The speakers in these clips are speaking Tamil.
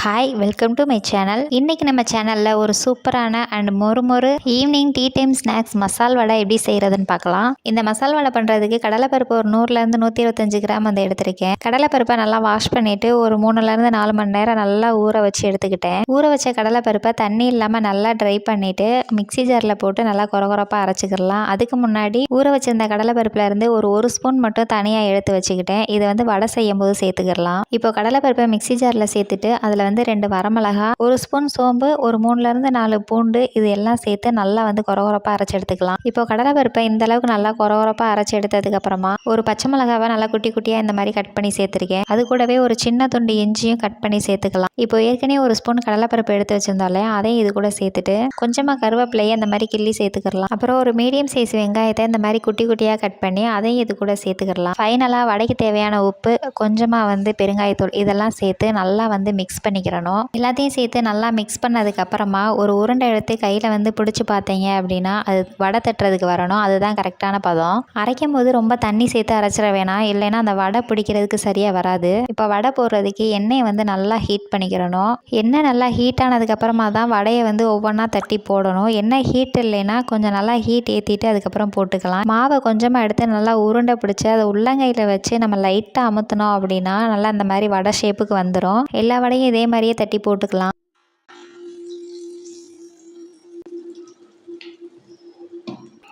Hi welcome to my channel இன்றைக்கி நம்ம சேனலில் ஒரு சூப்பரான அண்ட் மொறு மொறு ஈவினிங் டீ டைம் ஸ்நாக்ஸ் மசால் வடை எப்படி செய்கிறதுன்னு பார்க்கலாம். இந்த மசால் வடை பண்ணுறதுக்கு கடலைப்பருப்பு ஒரு நூறுலேருந்து நூற்றி இருபத்தஞ்சு கிராம் வந்து எடுத்திருக்கேன். கடலைப்பருப்பை நல்லா வாஷ் பண்ணிவிட்டு ஒரு மூணுலேருந்து நாலு மணி நேரம் நல்லா ஊற வச்சு எடுத்துக்கிட்டேன். ஊற வச்ச கடலைப்பருப்பை தண்ணி இல்லாமல் நல்லா ட்ரை பண்ணிவிட்டு மிக்ஸி ஜாரில் போட்டு நல்லா குறகுறப்பாக அரைச்சிக்கிடலாம். அதுக்கு முன்னாடி ஊற வச்சிருந்த கடலைப்பருப்புலேருந்து ஒரு ஒரு ஸ்பூன் மட்டும் தனியாக எடுத்து வச்சுக்கிட்டேன். இதை வந்து வடை செய்யும் போது சேர்த்துக்கிடலாம். இப்போ கடலைப்பருப்பை மிக்ஸி ஜாரில் சேர்த்துட்டு அதில் வந்து ரெண்டு வரமிளகா ஒரு ஸ்பூன் சோம்பு ஒரு மூணுலேருந்து நாலு பூண்டு இது எல்லாம் சேர்த்து நல்லா வந்து கொரகொரப்பாக அரைச்சி எடுத்துக்கலாம். இப்போ கடலைப்பருப்பை இந்த அளவுக்கு நல்லா கொரகொரப்பாக அரைச்சி எடுத்ததுக்கு அப்புறமா ஒரு பச்சை மிளகாவை நல்லா குட்டி குட்டியாக இந்த மாதிரி கட் பண்ணி சேர்த்துருக்கேன். அது கூடவே ஒரு சின்ன துண்டு இஞ்சியும் கட் பண்ணி சேர்த்துக்கலாம். இப்போ ஏற்கனவே ஒரு ஸ்பூன் கடலைப்பருப்பு எடுத்து வச்சிருந்தாலே அதையும் இது கூட சேர்த்துட்டு கொஞ்சமாக கருவேப்பிலையை இந்த மாதிரி கிள்ளி சேர்த்துக்கலாம். அப்புறம் ஒரு மீடியம் சைஸ் வெங்காயத்தை இந்த மாதிரி குட்டி குட்டியாக கட் பண்ணி அதையும் இது கூட சேர்த்துக்கலாம். ஃபைனலாக வடைக்கு தேவையான உப்பு கொஞ்சமாக வந்து பெருங்காயத்தூள் இதெல்லாம் சேர்த்து நல்லா வந்து மிக்ஸ் பண்ணி பண்ணிக்கிறணும் எல்லாத்தையும் சேர்த்து நல்லா மிக்ஸ் பண்ணதுக்கு அப்புறமா ஒரு உருண்டை எடுத்து கையில் வந்து பிடிச்சி பார்த்தீங்க அப்படின்னா அது வடை தட்டுறதுக்கு வரணும். அதுதான் கரெக்டான பதம். அரைக்கும் போது ரொம்ப தண்ணி சேர்த்து அரைச்சிட வேணாம். இல்லைன்னா அந்த வடை பிடிக்கிறதுக்கு சரியாக வராது. இப்போ வடை போடுறதுக்கு எண்ணெயை வந்து நல்லா ஹீட் பண்ணிக்கிறணும் எண்ணெய் நல்லா ஹீட் ஆனதுக்கப்புறமா தான் வடையை வந்து ஒவ்வொன்றா தட்டி போடணும். எண்ணெய் ஹீட் இல்லைன்னா கொஞ்சம் நல்லா ஹீட் ஏற்றிட்டு அதுக்கப்புறம் போட்டுக்கலாம். மாவை கொஞ்சமாக எடுத்து நல்லா உருண்டை பிடிச்சி அதை உள்ளங்கையில் வச்சு நம்ம லைட்டாக அமுத்தினோம் அப்படின்னா நல்லா அந்த மாதிரி வடை ஷேப்புக்கு வந்துடும் எல்லா வடையும் இதே மாதிரியே தட்டி போட்டுக்கலாம்.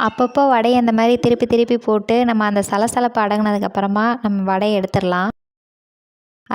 அப்பப்போ வடையை அந்த மாதிரி திருப்பி திருப்பி போட்டு நம்ம அந்த சலசலப்பு அடங்கினதுக்கப்புறமா நம்ம வடையை எடுத்துடலாம்.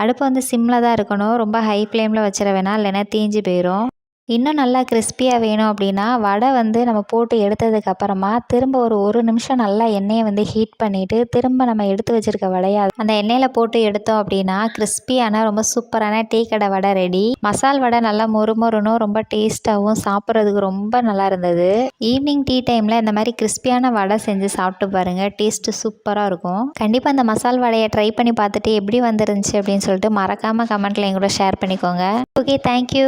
அடுப்பு வந்து சிம்மில் தான் இருக்கணும். ரொம்ப ஹை ஃப்ளேமில் வச்சிட வேணாம். இல்லைன்னா தீஞ்சு போயிடும் இன்னும் நல்லா கிறிஸ்பியாக வேணும் அப்படின்னா வடை வந்து நம்ம போட்டு எடுத்ததுக்கப்புறமா திரும்ப ஒரு ஒரு நிமிஷம் நல்லா எண்ணெயை வந்து ஹீட் பண்ணிவிட்டு திரும்ப நம்ம எடுத்து வச்சுருக்க வடையை அந்த எண்ணெயில் போட்டு எடுத்தோம் அப்படின்னா கிறிஸ்பியான ரொம்ப சூப்பரான டீ கடை வடை ரெடி மசால் வடை நல்லா மொறுமொறுனும் ரொம்ப டேஸ்ட்டாகவும் சாப்பிட்றதுக்கு ரொம்ப நல்லா இருந்தது. ஈவினிங் டீ டைமில் இந்த மாதிரி கிறிஸ்பியான வடை செஞ்சு சாப்பிட்டு பாருங்கள் டேஸ்ட்டு சூப்பராக இருக்கும். கண்டிப்பாக அந்த மசால் வடையை ட்ரை பண்ணி பார்த்துட்டு எப்படி வந்துருந்துச்சு அப்படின்னு சொல்லிட்டு மறக்காமல் கமெண்ட்டில் என் கூட ஷேர் பண்ணிக்கோங்க. Okay thank you